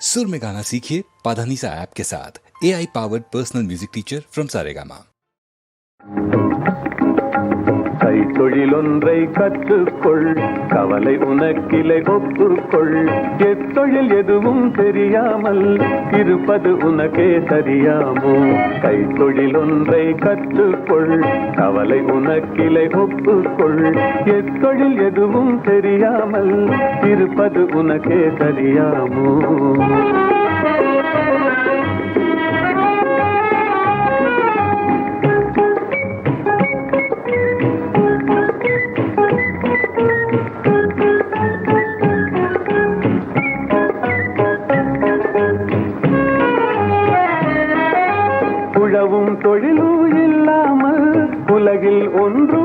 सुर में गाना सीखिए पाधानीसा ऐप के साथ A I powered personal music teacher from Saregama கைத்தொழிலொன்றை கற்றுக்கொள் கவலை உனக்கிலை ஒப்புக்கொள் எத்தொழில் எதுவும் தெரியாமல் இருப்பது உனக்கே சரியாமோ கைத்தொழிலொன்றை கற்றுக்கொள் கவலை உனக்கிலை ஒப்புக்கொள் எத்தொழில் எதுவும் தெரியாமல் இருப்பது உனக்கே தெரியாமோ? உழவும் தொழிலும் இல்லாமல் உலகில் ஒன்று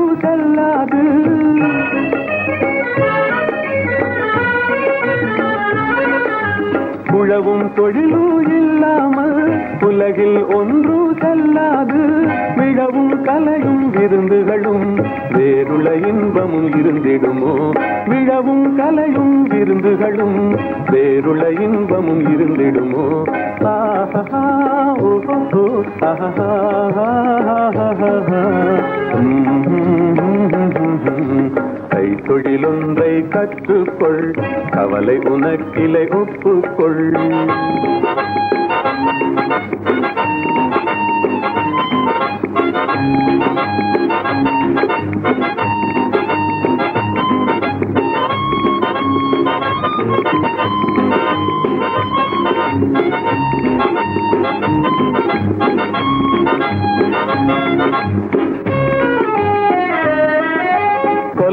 உழவும் தொழிலும் இல்லாமல் உலகில் ஒன்று செல்லாது. விழவும் கலையும் விருந்துகளும் வேறுள இன்பமும் இருந்திடுமோ? விழவும் கலையும் விருந்துகளும் வேறுள இன்பமும் இருந்திடுமோ? ஆஹா ஓஹோ ஆஹா கைத்தொழிலொன்றை கற்றுக்கொள். கவலை உனக்கிலை ஒப்புக்கொள். thank you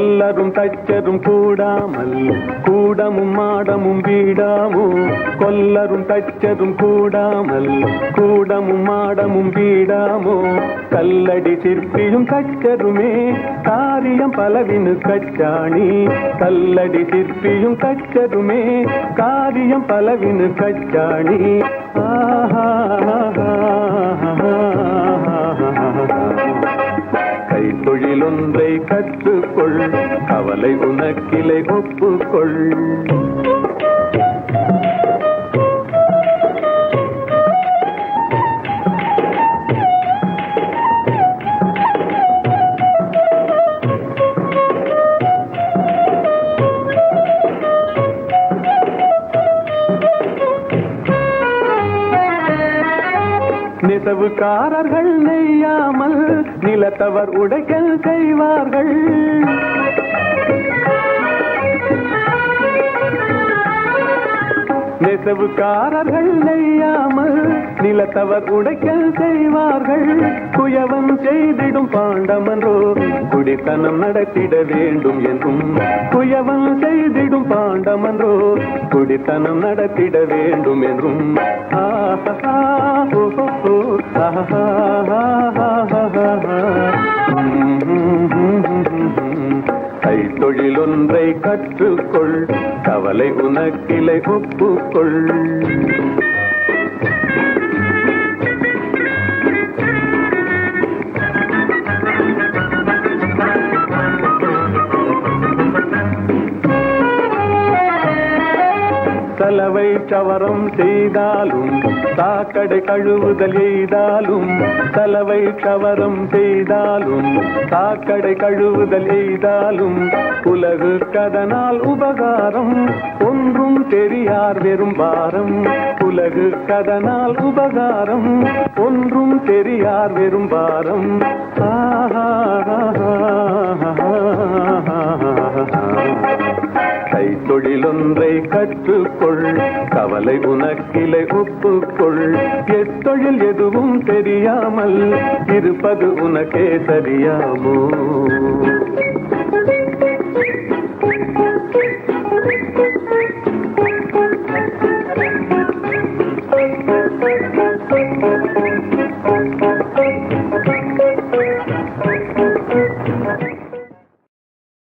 கொல்லரும் தச்சரும் கூடாமல் கூடமும் மாடமும் வீடாமோ? கொல்லரும் தச்சரும் கூடாமல் கூடமும் மாடமும் வீடாமோ? கல்லடி சிற்பியும் தச்சருமே காரியம் பலவினு கச்சாணி. கல்லடி சிற்பியும் தச்சருமே காரியம் பலவினு கச்சாணி. ஆஹா. ஒன்றை கற்றுக்கொள். கவலை உனக்கிளை ஒப்புக்கொள். நெசவுக்காரர்கள் நெய்யாமல் நிலத்தவர் உடைக்கல் செய்வார்கள். நெசவுக்காரர்கள் நெய்யாமல் நிலத்தவர் உடைக்கல் செய்வார்கள். குயவன் செய்திடும் பாண்டமன்றோ குடித்தனம் நடத்திட வேண்டும் என்றும். குயவன் செய்திடும் பாண்டமன்றோ குடித்தனம் நடத்திட வேண்டும் என்றும். ஆஹா ஓஹோ ஆஹா தொழில் ஒன்றை கற்றுக்கொள். கவலை உனக்கிளை ஒப்புக்கொள். கதவை சவரம் செய்தாலும் சாக்கடை கழுவுதல் எய்தாலும் சலவை சவரம் செய்தாலும் சாக்கடை கழுவுதல் எய்தாலும் உலகு கதனால் உபகாரம் ஒன்றும் தெரியார் வெறும் பாரம். உலகு கதனால் உபகாரம் ஒன்றும் தெரியார் வெறும் பாரம். ஆஹா. தொழிலொன்றை கற்றுக்கொள். கவலை உனக்கிலை ஒப்புக்கொள். எத்தொழில் எதுவும் தெரியாமல் இருப்பது உனக்கே சரியாமோ